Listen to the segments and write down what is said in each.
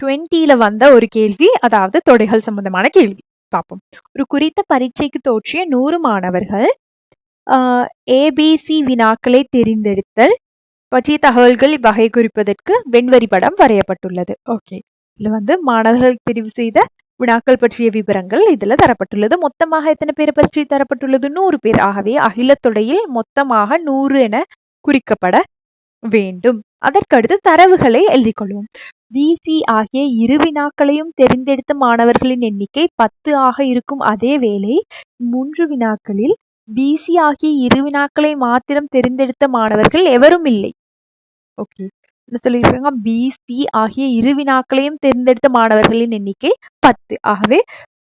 டுவெண்ட்டியில வந்த ஒரு கேள்வி அதாவது தொடைகள் சம்பந்தமான கேள்வி. பார்ப்போம். ஒரு குறித்த பரீட்சைக்கு தோற்றிய நூறு மாணவர்கள் ஏபிசி வினாக்களை தெரிந்தெடுத்தல் பற்றிய தகவல்கள் வகை குறிப்பதற்கு வெண்வரி படம் வரையப்பட்டுள்ளது. ஓகே. இதுல வந்து மாணவர்கள் தெரிவு செய்த வினாக்கள் பற்றிய விவரங்கள் இதுல தரப்பட்டுள்ளது. மொத்தமாக எத்தனை பேரை பற்றி தரப்பட்டுள்ளது? நூறு பேர். ஆகவே அகிலத்தொடையில் மொத்தமாக நூறு என குறிக்கப்பட வேண்டும். அதற்கடுத்து தரவுகளை எழுதிக்கொள்வோம். விசி ஆகிய இரு வினாக்களையும் தெரிந்தெடுத்த மாணவர்களின் எண்ணிக்கை பத்து ஆக இருக்கும். அதே வேளை மூன்று வினாக்களில் பிசி ஆகிய இரு வினாக்களை மாத்திரம் தெரிந்தெடுத்த மாணவர்கள் எவரும் இல்லை. ஓகே என்ன சொல்லியிருக்காங்க? பிசி ஆகிய இரு வினாக்களையும் தேர்ந்தெடுத்த மாணவர்களின் எண்ணிக்கை பத்து. ஆகவே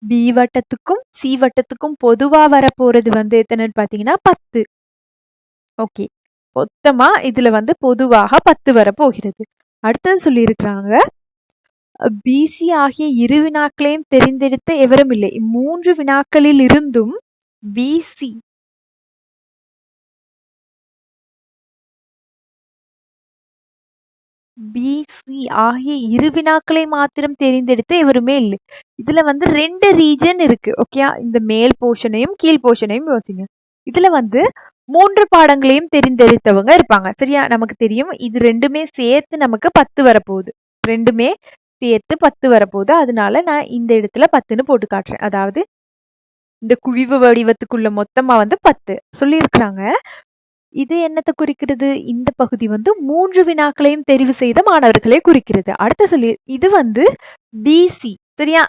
பி வட்டத்துக்கும் சி வட்டத்துக்கும் பொதுவா வரப்போறது வந்து எத்தனைன்னு பாத்தீங்கன்னா பத்து. ஓகே மொத்தமா இதுல வந்து பொதுவாக பத்து வரப்போகிறது. அடுத்தது சொல்லியிருக்கிறாங்க பிசி ஆகிய இரு வினாக்களையும் தெரிந்தெடுத்த எவரும் இல்லை. மூன்று வினாக்களில் இருந்தும் பிசி பிசி ஆகிய இரு வினாக்களை மாத்திரம் தெரிந்தெடுத்த எவருமே இல்லை. இதுல வந்து ரெண்டு ரீஜன் இருக்கு ஓகே இந்த மேல் போர்ஷனையும் கீழ் போர்ஷனையும் யோசிங்க. இதுல வந்து மூன்று பாடங்களையும் தெரிந்தெடுத்தவங்க இருப்பாங்க. சரியா? நமக்கு தெரியும். இது ரெண்டுமே சேர்த்து நமக்கு பத்து வரப்போகுது. ரெண்டுமே சேர்த்து பத்து வரப்போகுது. அதனால நான் இந்த இடத்துல பத்துன்னு போட்டு காட்டுறேன். அதாவது இந்த குவிவு வடிவத்துக்குள்ள மொத்தமா வந்து பத்து சொல்லியிருக்கிறாங்க. இது என்னத்தை குறிக்கிறது? இந்த பகுதி வந்து மூன்று வினாக்களையும் தெரிவு செய்த மாணவர்களை குறிக்கிறது. அடுத்து சொல்லி இது வந்து பிசி சரியா?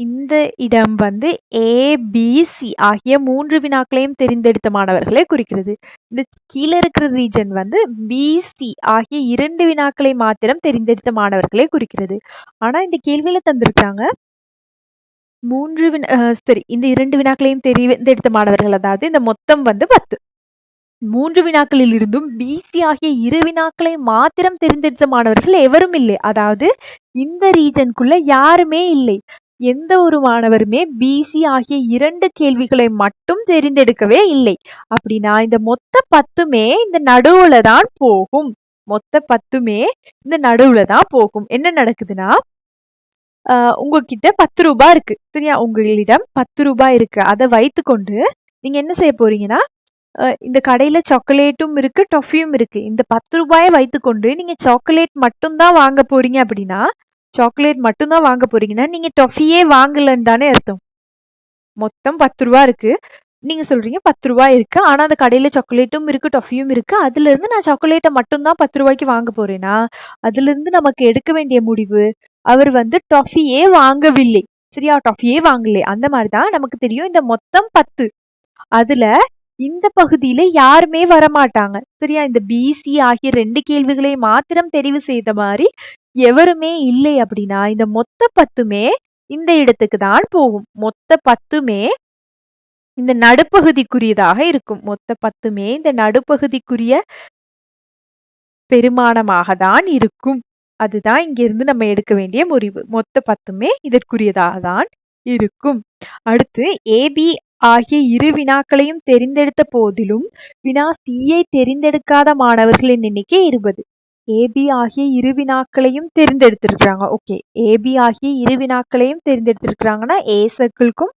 இந்த இடம் வந்து ஏபிசி ஆகிய மூன்று வினாக்களையும் தெரிந்தெடுத்த மாணவர்களை குறிக்கிறது. இந்த கீழே இருக்கிற ரீஜன் வந்து பிசி ஆகிய இரண்டு வினாக்களை மாத்திரம் தெரிந்தெடுத்த மாணவர்களை குறிக்கிறது. ஆனா இந்த கேள்வியில தந்திருக்காங்க மூன்று வினா சரி இந்த இரண்டு வினாக்களையும் தெரிந்தெடுத்த மாணவர்கள் அதாவது இந்த மொத்தம் வந்து பத்து. மூன்று வினாக்களில் இருந்தும் பிசி ஆகிய இரு வினாக்களை மாத்திரம் தெரிந்தெடுத்த மாணவர்கள் எவரும் இல்லை. அதாவது இந்த ரீஜனுக்குள்ள யாருமே இல்லை. எந்த ஒரு மாணவருமே பிசி ஆகிய இரண்டு கேள்விகளை மட்டும் தெரிந்தெடுக்கவே இல்லை. அப்படின்னா இந்த மொத்த பத்துமே இந்த நடுவுல தான் போகும். மொத்த பத்துமே இந்த நடுவுல தான் போகும். என்ன நடக்குதுன்னா ஆஹ் உங்ககிட்ட பத்து ரூபாய் இருக்கு. சரியா? உங்களிடம் பத்து ரூபாய் இருக்கு. அதை வைத்துக்கொண்டு நீங்க என்ன செய்ய போறீங்கன்னா இந்த கடையில சாக்லேட்டும் இருக்கு டொஃபியும் இருக்கு. இந்த பத்து ரூபாயை வைத்துக்கொண்டு நீங்க சாக்லேட் மட்டும் தான் வாங்க போறீங்க அப்படின்னா சாக்லேட் மட்டும்தான் வாங்க போறீங்கன்னா நீங்க டொஃபியே வாங்கலன்னு தானே அர்த்தம். மொத்தம் பத்து ரூபா இருக்கு. நீங்க சொல்றீங்க பத்து ரூபாய் இருக்கு. ஆனா அந்த கடையில சாக்லேட்டும் இருக்கு டொஃபியும் இருக்கு. அதுல இருந்து நான் சாக்லேட்டை மட்டும்தான் பத்து ரூபாய்க்கு வாங்க போறேன்னா அதுல இருந்து நமக்கு எடுக்க வேண்டிய முடிவு அவர் வந்து டொஃபியே வாங்கவில்லை. சரியா? டொஃபியே வாங்கலை. அந்த மாதிரிதான் நமக்கு தெரியும். இந்த மொத்தம் பத்து. அதுல இந்த பகுதியில யாருமே வரமாட்டாங்க. சரியா? இந்த பிசி ஆகிய ரெண்டு கேள்விகளை மாத்திரம் தெரிவு செய்த மாதிரி எவருமே இல்லை அப்படின்னா இந்த மொத்த பத்துமே இந்த இடத்துக்கு தான் போகும். மொத்த பத்துமே இந்த நடுப்பகுதிக்குரியதாக இருக்கும். மொத்த பத்துமே இந்த நடுப்பகுதிக்குரிய பெருமானமாக தான் இருக்கும். அதுதான் இங்கிருந்து நம்ம எடுக்க வேண்டிய முறிவு. மொத்த பத்துமே இதற்குரியதாக தான் இருக்கும். அடுத்து ஏபி ஆகிய இரு வினாக்களையும் தெரிந்தெடுத்த போதிலும் வினா சியை தெரிந்தெடுக்காத மாணவர்களின் எண்ணிக்கை இருபது. ஏபி ஆகிய இரு வினாக்களையும் தெரிந்தெடுத்திருக்கிறாங்க. ஓகே ஏபி ஆகிய இரு வினாக்களையும் தெரிந்தெடுத்திருக்கிறாங்கன்னா ஏ சர்க்கிள்க்கும்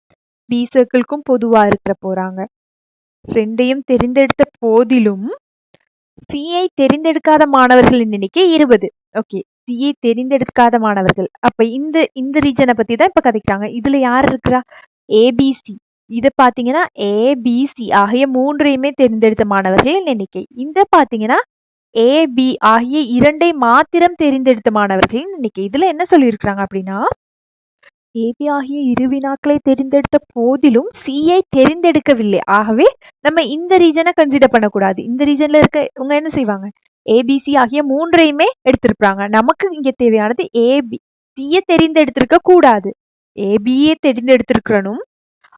பி சர்க்கிள்க்கும் பொதுவா இருக்கிற போறாங்க. ரெண்டையும் தெரிந்தெடுத்த போதிலும் சிஐ தெரிந்தெடுக்காத மாணவர்களின் எண்ணிக்கை இருபது. ஓகே சிஐ தெரிந்தெடுக்காத மாணவர்கள். அப்ப இந்த இந்த ரீஜனை பத்தி தான் இப்ப கதைக்கிறாங்க. இதுல யார் இருக்கிறா? ஏபிசி இதை பாத்தீங்கன்னா ஏபிசி ஆகிய மூன்றையுமே தெரிந்தெடுத்த மாணவர்களின் எண்ணிக்கை. இந்த ஏ ஏபி ஆகிய இரண்டை மாத்திரம் தெரிந்தெடுத்த மாணவர்களின் எண்ணிக்கை இதுல என்ன சொல்லியிருக்கிறாங்க அப்படின்னா ஏபி ஆகிய இரு வினாக்களை தெரிந்தெடுத்த போதிலும் சிஐ தெரிந்தெடுக்கவில்லை. ஆகவே நம்ம இந்த ரீஜனை கன்சிடர் பண்ணக்கூடாது. இந்த ரீஜன்ல இருக்க இவங்க என்ன செய்வாங்க? ஏபிசி ஆகிய மூன்றையுமே எடுத்திருப்பாங்க. நமக்கு இங்க தேவையானது ஏபி சியை தெரிந்தெடுத்திருக்க கூடாது. ஏபியே தெரிந்தெடுத்திருக்கணும்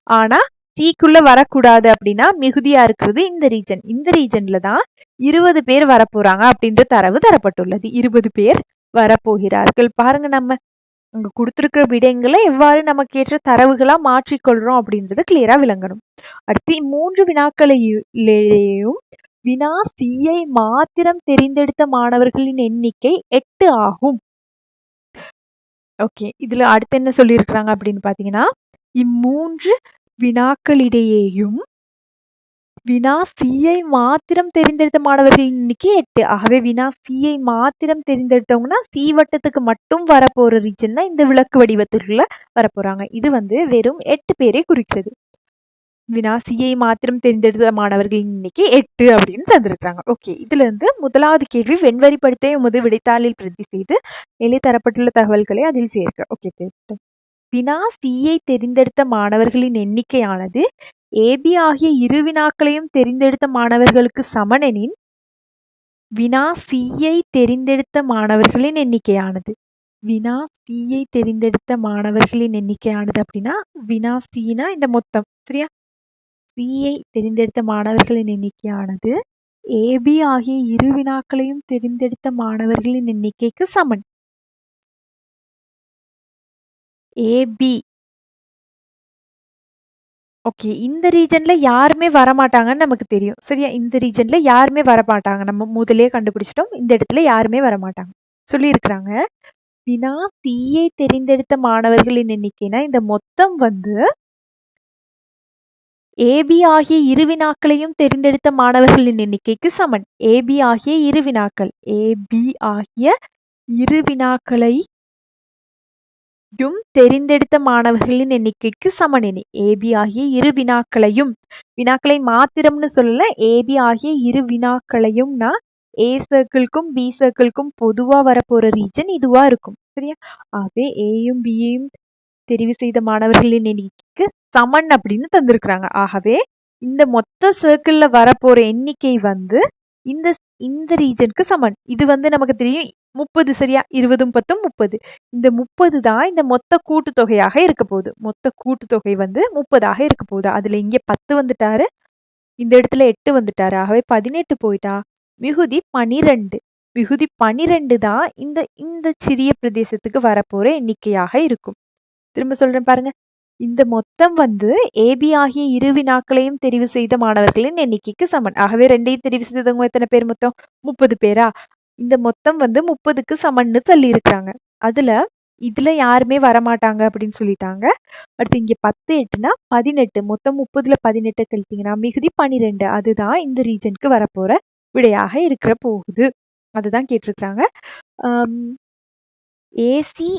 ஆனா சிக்குள்ள வரக்கூடாது அப்படின்னா மிகுதியா இருக்கிறது இந்த ரீஜன் இந்த ரீஜன்ல தான் இருபது பேர் வரப்போறாங்க அப்படின்ற தரவு தரப்பட்டுள்ளது. இருபது பேர் வரப்போகிறார்கள். பாருங்க நம்ம அங்க கொடுத்திருக்கிற விடயங்களை எவ்வாறு நமக்கு ஏற்ற தரவுகளா மாற்றிக்கொள்றோம் அப்படின்றது கிளியரா விளங்கணும். அடுத்து மூன்று வினாக்களையும் வினா சியை மாத்திரம் தெரிந்தெடுத்த மாணவர்களின் எண்ணிக்கை எட்டு ஆகும். ஓகே இதுல அடுத்து என்ன சொல்லியிருக்கிறாங்க அப்படின்னு பாத்தீங்கன்னா இம்மூன்று வினாக்களிடையேயும் வினா சியை மாத்திரம் தெரிந்தெடுத்த மாணவர்களின் இன்னைக்கு எட்டு. ஆகவே வினா சியை மாத்திரம் தெரிந்தெடுத்தவங்கன்னா சி வட்டத்துக்கு மட்டும் வரப்போற ரீஜன் இந்த விளக்கு வடிவத்துக்குள்ள வரப்போறாங்க. இது வந்து வெறும் எட்டு பேரை குறிக்கிறது. வினா சியை மாத்திரம் தெரிந்தெடுத்த மாணவர்களின் இன்னைக்கு எட்டு அப்படின்னு தந்திருக்கிறாங்க. ஓகே இதுல இருந்து முதலாவது கேள்வி வெண்வரி வெண்வரிப்படுத்த உமது விடைத்தாளில் பிரதி செய்து மேலே தரப்பட்டுள்ள தகவல்களை அதில் சேர்க்க. ஓகே வினா சியை தெரிந்தெடுத்த மாணவர்களின் எண்ணிக்கையானது ஏபி ஆகிய இரு வினாக்களையும் தெரிந்தெடுத்த மாணவர்களுக்கு சமனெனின் வினா சியை தெரிந்தெடுத்த மாணவர்களின் எண்ணிக்கையானது. வினா சியை தெரிந்தெடுத்த மாணவர்களின் எண்ணிக்கையானது அப்படின்னா வினா சினா இந்த மொத்தம் சரியா? சியை தெரிந்தெடுத்த மாணவர்களின் எண்ணிக்கையானது ஏபி ஆகிய இரு வினாக்களையும் தெரிந்தெடுத்த மாணவர்களின் எண்ணிக்கைக்கு சமன். ஏபி ஓகே இந்த ரீஜன்ல யாருமே வரமாட்டாங்கன்னு நமக்கு தெரியும். சரியா? இந்த ரீஜன்ல யாருமே வரமாட்டாங்க. நம்ம முதலே கண்டுபிடிச்சிட்டோம். இந்த இடத்துல யாருமே வரமாட்டாங்க. சொல்லியிருக்கிறாங்க. வினா தீயை தெரிந்தெடுத்த மாணவர்களின் எண்ணிக்கைனா இந்த மொத்தம் வந்து ஏபி ஆகிய இரு வினாக்களையும் தெரிந்தெடுத்த மாணவர்களின் எண்ணிக்கைக்கு சமன். ஏபி ஆகிய இரு வினாக்கள். ஏபி ஆகிய இரு வினாக்களை தெரிந்தெடுத்த மாணவர்களின் எண்ணிக்கைக்கு சமன் ஏபி ஆகிய இரு வினாக்களையும் வினாக்களை மாத்திரம்னு சொல்லல ஏபி ஆகிய இரு வினாக்களையும்னா ஏ சர்க்கிள்க்கும் பி சர்க்கிள்க்கும் பொதுவா வரப்போற ரீஜன் இதுவா இருக்கும். சரியா? ஆகவே ஏயும் பியையும் தெரிவு செய்த மாணவர்களின் எண்ணிக்கைக்கு சமன் அப்படின்னு தந்திருக்கிறாங்க. ஆகவே இந்த மொத்த சர்க்கிள்ல வரப்போற எண்ணிக்கை வந்து இந்த இந்த ரீஜனுக்கு சமன். இது வந்து நமக்கு தெரியும் முப்பது சரியா? இருபதும் பத்தும் முப்பது. இந்த முப்பது தான் இந்த மொத்த கூட்டுத்தொகையாக இருக்க போகுது. மொத்த கூட்டுத்தொகை வந்து முப்பதாக இருக்க போகுது. அதுல இங்க பத்து வந்துட்டாரு. இந்த இடத்துல எட்டு வந்துட்டாரு. ஆகவே பதினெட்டு போயிட்டா? மிகுதி பனிரெண்டு. மிகுதி பனிரெண்டு தான் இந்த இந்த சிறிய பிரதேசத்துக்கு வரப்போற எண்ணிக்கையாக இருக்கும். திரும்ப சொல்றேன் பாருங்க. இந்த மொத்தம் வந்து ஏபி ஆகிய இரு வினாக்களையும் தெரிவு செய்த மாணவர்களின் எண்ணிக்கைக்கு சமன் ஆகவே ரெண்டையும் தெரிவு செய்தவங்க எத்தனை பேர் மொத்தம்? முப்பது பேரா? இந்த மொத்தம் வந்து முப்பதுக்கு சமன்னு சொல்லியிருக்கிறாங்க. அதுல இதுல யாருமே வரமாட்டாங்க அப்படின்னு சொல்லிட்டாங்க. அடுத்து இங்க பத்து எட்டுனா பதினெட்டு. மொத்தம் முப்பதுல பதினெட்டு கழித்தீங்கன்னா மிகுதி பனிரெண்டு. அதுதான் இந்த ரீஜனுக்கு வரப்போற விடையாக இருக்கிற போகுது. அதுதான் கேட்டிருக்கிறாங்க. ஏசி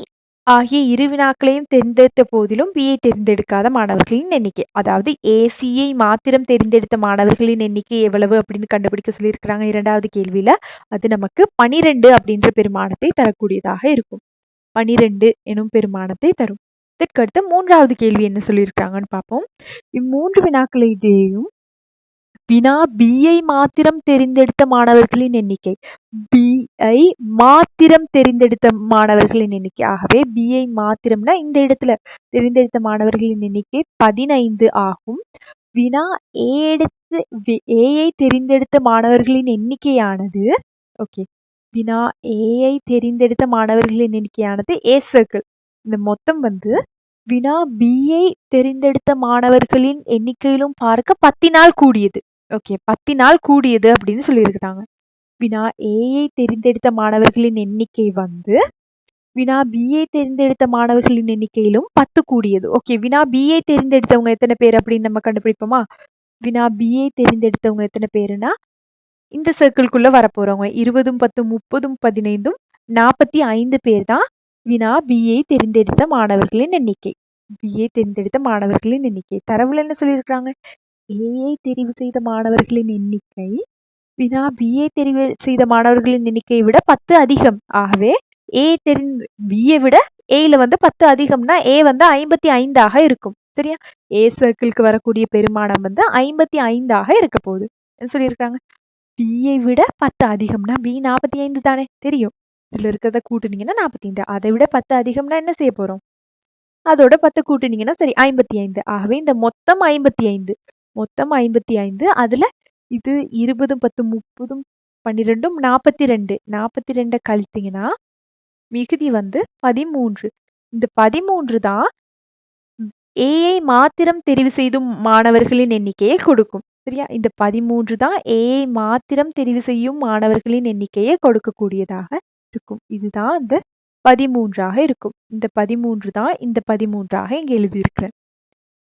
ஆகிய இரு வினாக்களையும் தேர்ந்தெடுத்த போதிலும் பியை தேர்ந்தெடுக்காத மாணவர்களின் எண்ணிக்கை. அதாவது ஏசியை மாத்திரம் தேர்ந்தெடுத்த மாணவர்களின் எண்ணிக்கை எவ்வளவு அப்படின்னு கண்டுபிடிக்க சொல்லியிருக்கிறாங்க இரண்டாவது கேள்வியில. அது நமக்கு பனிரெண்டு அப்படின்ற பெருமானத்தை தரக்கூடியதாக இருக்கும். பனிரெண்டு எனும் பெருமானத்தை தரும். இதற்கடுத்து மூன்றாவது கேள்வி என்ன சொல்லியிருக்காங்கன்னு பார்ப்போம். இம்மூன்று வினாக்களிடையும் வினா பிஐ மாத்திரம் தெரிந்தெடுத்த மாணவர்களின் எண்ணிக்கை. பிஐ மாத்திரம் தெரிந்தெடுத்த மாணவர்களின் எண்ணிக்கை. ஆகவே பிஐ மாத்திரம்னா இந்த இடத்துல தெரிந்தெடுத்த மாணவர்களின் எண்ணிக்கை பதினைந்து ஆகும். வினா ஏ எடுத்து ஏஐ தெரிந்தெடுத்த மாணவர்களின் எண்ணிக்கையானது ஓகே. வினா ஏஐ தெரிந்தெடுத்த மாணவர்களின் எண்ணிக்கையானது ஏ சர்க்கிள். இந்த மொத்தம் வந்து வினா பிஐ தெரிந்தெடுத்த மாணவர்களின் எண்ணிக்கையிலும் பார்க்க பத்தினால் கூடியது. ஓகே பத்து நாள் கூடியது அப்படின்னு சொல்லியிருக்கிறாங்க. வினா ஏஐ தெரிந்தெடுத்த மாணவர்களின் எண்ணிக்கை வந்து வினா பிஏ தெரிந்தெடுத்த மாணவர்களின் எண்ணிக்கையிலும் பத்து கூடியது. ஓகே வினா பிஏ தெரிந்தெடுத்தவங்க எத்தனை பேர் அப்படின்னு நம்ம கண்டுபிடிப்போமா? வினா பிஏ தெரிந்தெடுத்தவங்க எத்தனை பேருனா இந்த சர்க்கிள்குள்ள வரப்போறவங்க இருபதும் பத்தும் முப்பதும் பதினைந்தும் நாற்பத்தி ஐந்து பேர் தான் வினா பிஏ தெரிந்தெடுத்த மாணவர்களின் எண்ணிக்கை. பிஏ தெரிந்தெடுத்த மாணவர்களின் எண்ணிக்கை. தரவுல என்ன சொல்லியிருக்கிறாங்க? ஏஐ தெரிவு செய்த மாணவர்களின் எண்ணிக்கை வினா பிஏ தெரிவு செய்த மாணவர்களின் எண்ணிக்கையை விட பத்து அதிகம். ஆகவே ஏ தெரிந்து பிஏ விட ஏல வந்து பத்து அதிகம்னா ஏ வந்து ஐம்பத்தி ஐந்தாக இருக்கும். சரியா? ஏ சர்க்கிளுக்கு வரக்கூடிய பெருமானம் வந்து ஐம்பத்தி ஐந்தாக இருக்க போகுது. என்ன சொல்லியிருக்காங்க? பிஏ விட பத்து அதிகம்னா பி நாற்பத்தி ஐந்து தானே? தெரியும். இதுல இருக்கிறத கூட்டுனீங்கன்னா நாற்பத்தி ஐந்து. அதை விட பத்து அதிகம்னா என்ன செய்ய போறோம்? அதோட பத்து கூட்டுனீங்கன்னா சரி ஐம்பத்தி ஐந்து. ஆகவே இந்த மொத்தம் ஐம்பத்தி ஐந்து. மொத்தம் ஐம்பத்தி ஐந்து. அதுல இது இருபதும் பத்து முப்பதும் பன்னிரெண்டும் நாற்பத்தி ரெண்டு. நாற்பத்தி ரெண்டை கழித்தீங்கன்னா மிகுதி வந்து பதிமூன்று. இந்த பதிமூன்று தான் ஏஐ மாத்திரம் தெரிவு செய்தும் மாணவர்களின் எண்ணிக்கையை கொடுக்கும். சரியா? இந்த பதிமூன்று தான் ஏஐ மாத்திரம் தெரிவு செய்யும் மாணவர்களின் எண்ணிக்கையை கொடுக்கக்கூடியதாக இருக்கும். இதுதான் அந்த பதிமூன்றாக இருக்கும். இந்த பதிமூன்று தான் இந்த பதிமூன்றாக இங்கே எழுதியிருக்கிறேன்.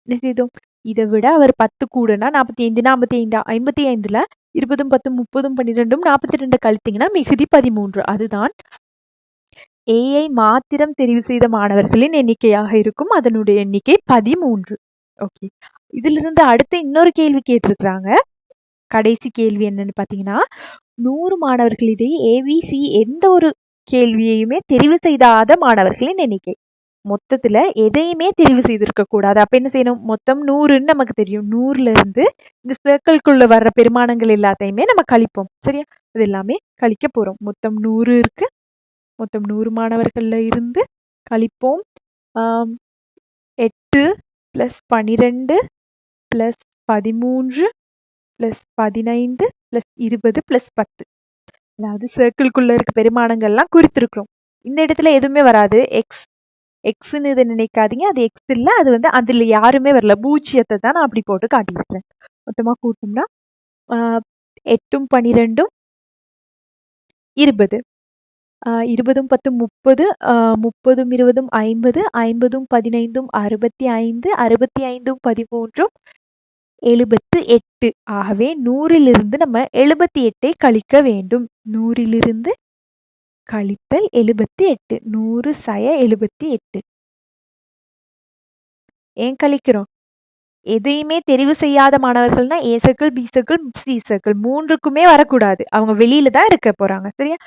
என்ன செய்தோம்? இதை விட அவர் பத்து கூடனா நாற்பத்தி ஐந்து நாற்பத்தி ஐந்து ஐம்பத்தி ஐந்துல இருபதும் பத்தும் முப்பதும் பன்னிரெண்டும் நாற்பத்தி ரெண்டு கழித்தீங்கன்னா மிகுதி பதிமூன்று. அதுதான் ஏஐ மாத்திரம் தெரிவு செய்த மாணவர்களின் எண்ணிக்கையாக இருக்கும். அதனுடைய எண்ணிக்கை பதிமூன்று. ஓகே இதுல இருந்து அடுத்து இன்னொரு கேள்வி கேட்டிருக்கிறாங்க. கடைசி கேள்வி என்னன்னு பாத்தீங்கன்னா நூறு மாணவர்களிடையே ஏவிசி எந்த ஒரு கேள்வியையுமே தெரிவு செய்தாத மாணவர்களின் எண்ணிக்கை. மொத்தத்துல எதையுமே தெரிவு செய்திருக்க கூடாது. அப்ப என்ன செய்யணும்? மொத்தம் நூறுன்னு நமக்கு தெரியும். நூறுல இருந்து இந்த சர்க்கிள்குள்ள வர்ற பெருமானங்கள் எல்லாத்தையுமே நம்ம கழிப்போம். சரியா? அது எல்லாமே கழிக்க போறோம். மொத்தம் நூறு இருக்கு. மொத்தம் நூறு மாணவர்கள்ல இருந்து கழிப்போம். ஆஹ் எட்டு பிளஸ் பனிரெண்டு பிளஸ் பதிமூன்று பிளஸ் பதினைந்து பிளஸ் இருபது பிளஸ் பத்து. அதாவது சர்க்கிள்குள்ள இருக்க பெருமானங்கள்லாம் குறித்திருக்கிறோம். இந்த இடத்துல எதுவுமே வராது. எக்ஸ் எக்ஸ்ன்னு இதை நினைக்காதீங்க. அது எக்ஸ் இல்ல அது வந்து அதுல யாருமே வரல. பூஜ்ஜியத்தை தான் நான் அப்படி போட்டு காட்டியிருக்கிறேன் மொத்தமா கூட்டோம்னா ஆஹ், எட்டும் பனிரெண்டும் இருபது. ஆஹ், இருபதும் பத்து முப்பது ஆஹ், முப்பதும் இருபதும் ஐம்பது ஐம்பதும் பதினைந்தும் அறுபத்தி ஐந்து அறுபத்தி ஐந்தும் பதிமூன்றும் எழுபத்து எட்டு. ஆகவே நூறிலிருந்து நம்ம எழுபத்தி எட்டை கழிக்க வேண்டும். நூறிலிருந்து கழித்தல் எழுபத்தி எட்டு நூறு சய எழுபத்தி எட்டு ஏன் கழிக்கிறோம் எதையுமே தெரிவு செய்யாத மாணவர்கள்னா A circle B circle C circle மூன்றுக்குமே வரக்கூடாது அவங்க வெளியில தான் இருக்க போறாங்க சரியா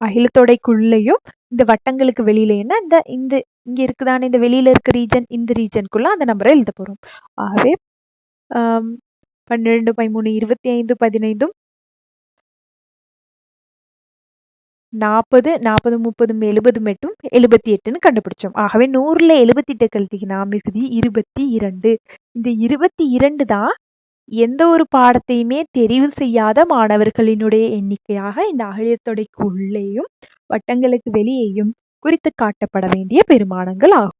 அகிலத்தொடைக்குள்ளேயும் இந்த வட்டங்களுக்கு வெளியிலன்னா இந்த இந்த இங்க இருக்குதானே இந்த வெளியில இருக்க ரீஜன் இந்த ரீஜனுக்குள்ள அந்த நம்பரை எழுத போறோம் ஆகவே பன்னிரெண்டு பன்னிரண்டு பதிமூணு இருபத்தி ஐந்து பதினைந்தும் நாற்பது நாற்பது முப்பது எழுபது மட்டும் எழுபத்தி எட்டுன்னு கண்டுபிடிச்சோம். ஆகவே நூறுல எழுபத்தி எட்டு கழித்தீங்கன்னா மிகுதி இருபத்தி இரண்டு. இந்த இருபத்தி இரண்டு தான் எந்த ஒரு பாடத்தையுமே தெரிவு செய்யாத மாணவர்களினுடைய எண்ணிக்கையாக இந்த அகழியத்தொடைக்கு உள்ளேயும் வட்டங்களுக்கு வெளியேயும் குறித்து காட்டப்பட வேண்டிய பெருமானங்கள் ஆகும்.